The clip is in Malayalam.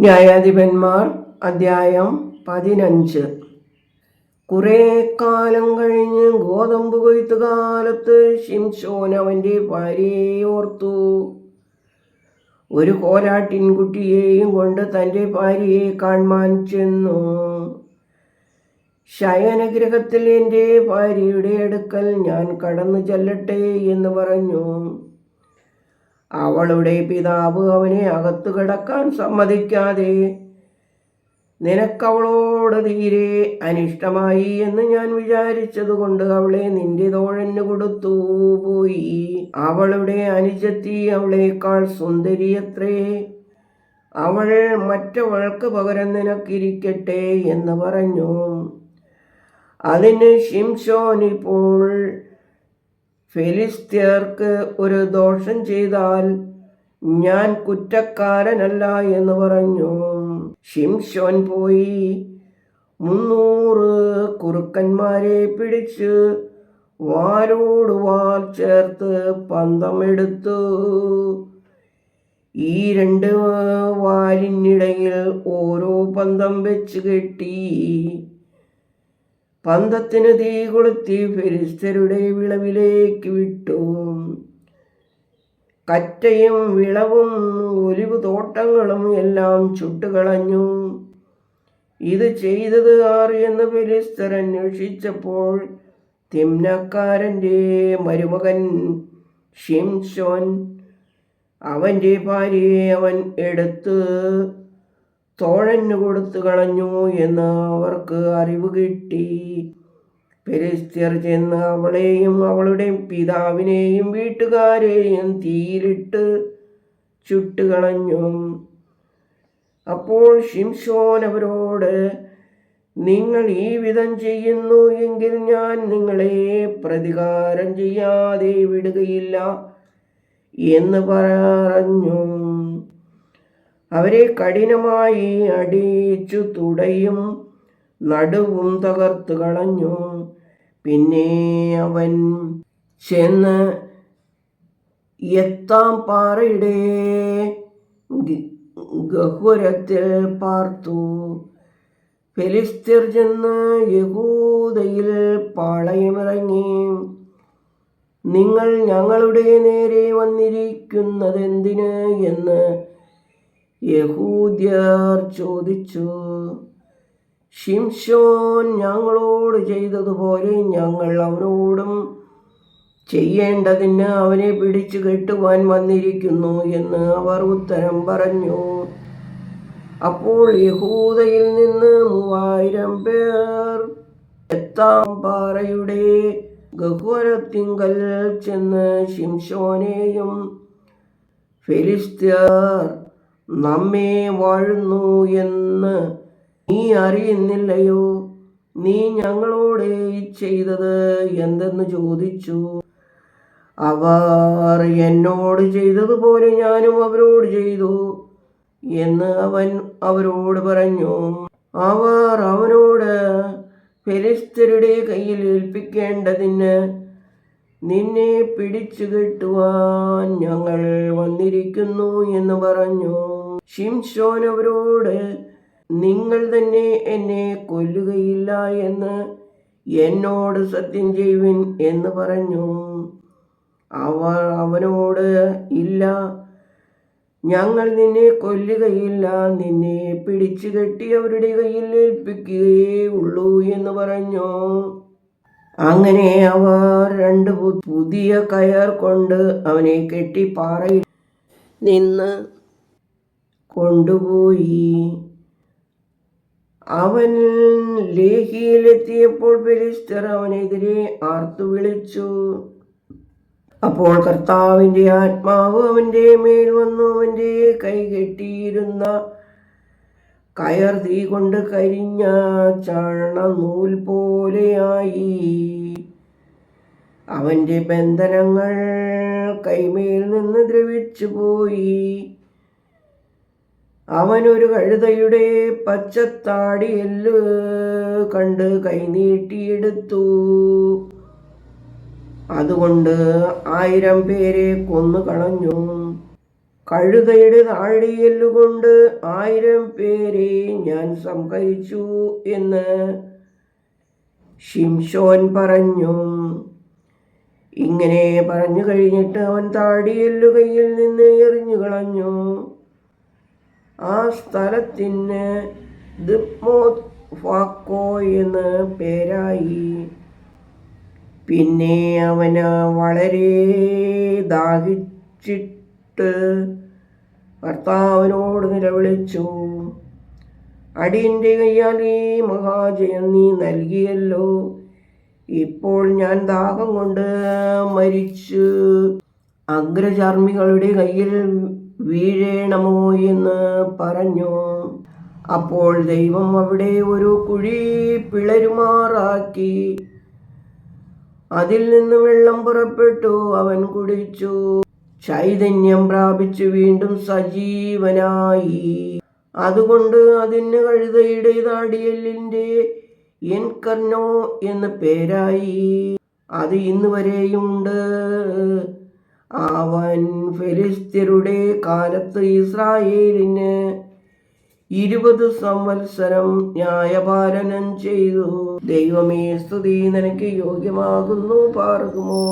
ന്യായാധിപന്മാർ അധ്യായം പതിനഞ്ച്. കുറെ കാലം കഴിഞ്ഞ് ഗോതമ്പ് കൊയ്ത്ത് കാലത്ത് ഷിംഷോൻ അവന്റെ ഭാര്യയെ ഓർത്തു. ഒരു കോലാട്ടിൻകുട്ടിയെയും കൊണ്ട് തന്റെ ഭാര്യയെ കാണുവാൻ ചെന്നു. ശയനഗ്രഹത്തിൽ എന്റെ ഭാര്യയുടെ അടുക്കൽ ഞാൻ കടന്നു ചെല്ലട്ടെ എന്ന് പറഞ്ഞു. അവളുടെ പിതാവ് അവനെ അകത്തു കിടക്കാൻ സമ്മതിക്കാതെ നിനക്കവളോട് തീരെ അനിഷ്ടമായി എന്ന് ഞാൻ വിചാരിച്ചതുകൊണ്ട് അവളെ നിന്റെ തോഴന് കൊടുത്തു പോയി. അവളുടെ അനുജത്തി അവളേക്കാൾ സുന്ദരിയത്രേ. അവൾ മറ്റവൾക്ക് പകരം നിനക്കിരിക്കട്ടെ എന്ന് പറഞ്ഞു. അതിന് ഷിംഷോൻ ഇപ്പോൾ ഫെലിസ്ത്യർക്ക് ഒരു ദോഷം ചെയ്താൽ ഞാൻ കുറ്റക്കാരനല്ല എന്ന് പറഞ്ഞു. ഷിംഷോൻ പോയി. മുന്നൂറ് കുറുക്കന്മാരെ പിടിച്ച് വാരോട് വാൽ ചേർത്ത് പന്തമെടുത്തു. ഈ രണ്ട് വാലിനിടയിൽ ഓരോ പന്തം വെച്ച് കെട്ടി. പന്തത്തിന് തീ കൊളുത്തി ഫെരിസ്തരുടെ വിളവിലേക്ക് വിട്ടു. കറ്റയും വിളവും ഒലിവ് തോട്ടങ്ങളും എല്ലാം ചുട്ടുകളഞ്ഞു ഇത് ചെയ്തത് ആർ എന്ന് ഫെലിസ്തർ അന്വേഷിച്ചപ്പോൾ തിമ്നക്കാരന്റെ മരുമകൻ ഷിംഷോൻ അവന്റെ ഭാര്യയെ അവൻ എടുത്ത് തോഴന് കൊടുത്തു കളഞ്ഞു എന്ന് അവർക്ക് അറിവ് കിട്ടി. പെരിസ്ത്യർ ചെന്ന് അവളെയും അവളുടെ പിതാവിനെയും വീട്ടുകാരെയും തീയിലിട്ട് ചുട്ടുകളഞ്ഞു അപ്പോൾ ഷിംഷോൻ അവരോട് നിങ്ങൾ ഈ വിധം ചെയ്യുന്നു എങ്കിൽ ഞാൻ നിങ്ങളെ പ്രതികാരം ചെയ്യാതെ വിടുകയില്ല എന്ന് പറഞ്ഞു. അവരെ കഠിനമായി അടിച്ചു തുടയും. നടുവും തകർത്തു കളഞ്ഞു. പിന്നെ അവൻ ചെന്ന് എത്താം പാറയുടെ ഗഹുരത്തിൽ പാർത്തു. ഫെലിസ്തീർ ചെന്ന് യഹൂദയിൽ പാളയമിറങ്ങി. നിങ്ങൾ ഞങ്ങളുടെ നേരെ വന്നിരിക്കുന്നതെന്തിന്? എന്ന് യഹൂദ്യർ ചോദിച്ചു ഷിംഷോൻ ഞങ്ങളോട് ചെയ്തതുപോലെ ഞങ്ങൾ അവരോടും ചെയ്യേണ്ടതിന് അവനെ പിടിച്ചു കെട്ടുവാൻ വന്നിരിക്കുന്നു എന്ന് അവർ ഉത്തരം പറഞ്ഞു. അപ്പോൾ യഹൂദയിൽ നിന്ന് മൂവായിരം പേർ എത്താം പാറയുടെ ഗഹ്വരത്തിങ്കൽ ചെന്ന് ശിംഷോനെയും ഫെലിസ്ത്യർ നമ്മെ വാഴുന്നു എന്ന് നീ അറിയുന്നില്ലയോ? നീ ഞങ്ങളോട് ചെയ്തത് എന്തെന്ന് ചോദിച്ചു? അവർ എന്നോട് ചെയ്തതുപോലെ ഞാനും അവരോട് ചെയ്തു എന്ന് അവൻ അവരോട് പറഞ്ഞു. അവർ അവനോട് ഫെലിസ്തരുടെ കയ്യിൽ ഏൽപ്പിക്കേണ്ടതിന് നിന്നെ പിടിച്ചു കെട്ടുവാൻ ഞങ്ങൾ വന്നിരിക്കുന്നു എന്ന് പറഞ്ഞു. ഷിംഷോൻ നിങ്ങൾ തന്നെ എന്നെ കൊല്ലുകയില്ല എന്ന് എന്നോട് സത്യം ചെയ്യുവിൻ എന്ന് പറഞ്ഞു. അവർ അവനോട് ഇല്ല ഞങ്ങൾ നിന്നെ കൊല്ലുകയില്ല നിന്നെ പിടിച്ചു കെട്ടി അവരുടെ കയ്യിൽ ഏൽപ്പിക്കുകയേ ഉള്ളൂ എന്ന് പറഞ്ഞു. അങ്ങനെ അവർ രണ്ട് പുതിയ കയർ കൊണ്ട് അവനെ കെട്ടി പാറയിൽ നിന്ന് കൊണ്ടുപോയി. അവൻ ലേഹിയിലെത്തിയപ്പോൾ ഫെലിസ്തർ അവനെതിരെ ആർത്തു വിളിച്ചു. അപ്പോൾ കർത്താവിന്റെ ആത്മാവ് അവന്റെ മേൽ വന്നു. അവന്റെ കൈ കെട്ടിയിരുന്ന കയർ തീ കൊണ്ട് കരിഞ്ഞ ചണ നൂൽ പോലെയായി. അവന്റെ ബന്ധനങ്ങൾ കൈമേൽ നിന്ന് ദ്രവിച്ചു പോയി അവനൊരു കഴുതയുടെ പച്ചത്താടി എല്ല് കണ്ട് കൈനീട്ടിയെടുത്തു അതുകൊണ്ട് ആയിരം പേരെ കൊന്നു കളഞ്ഞു. കഴുതയുടെ താടിയെല്ലുകൊണ്ട് ആയിരം പേരെ ഞാൻ സംഹരിച്ചു എന്ന് ഷിംഷോൻ പറഞ്ഞു. ഇങ്ങനെ പറഞ്ഞു കഴിഞ്ഞിട്ട് അവൻ താടിയെല്ലു കയ്യിൽ നിന്ന് എറിഞ്ഞു കളഞ്ഞു. ആ സ്ഥലത്തിന് ദിപ്മോത് ഫാക്കോ എന്ന് പേരായി. പിന്നെ അവന് വളരെ ദാഹിച്ചിട്ട് ഭർത്താവിനോട് നിലവിളിച്ചു. അടിയന്റെ കയ്യാൽ ഈ മഹാജയം നീ നൽകിയല്ലോ. ഇപ്പോൾ ഞാൻ ദാഹം കൊണ്ട് മരിച്ചു അഗ്രചർമ്മികളുടെ കയ്യിൽ വീഴേണമോ എന്ന് പറഞ്ഞു. അപ്പോൾ ദൈവം അവിടെ ഒരു കുഴി പിളരുമാറാക്കി. അതിൽ നിന്ന് വെള്ളം പുറപ്പെട്ടു. അവൻ കുടിച്ചു. ചൈതന്യം പ്രാപിച്ചു വീണ്ടും സജീവനായി. അതുകൊണ്ട് അതിന് കഴുതയുടെ താടിയല്ലിന്റെ എൻകർണോ എന്ന് പേരായി. അത് ഇന്ന് വരെയുണ്ട് അവൻ ഫെലിസ്ത്യരുടെ കാലത്ത് ഇസ്രായേലിന് ഇരുപത് സംവത്സരം ന്യായപാലനം ചെയ്തു. ദൈവമേ സ്തുതി. നിനക്ക് യോഗ്യമാകുന്നു പാർക്കുമോ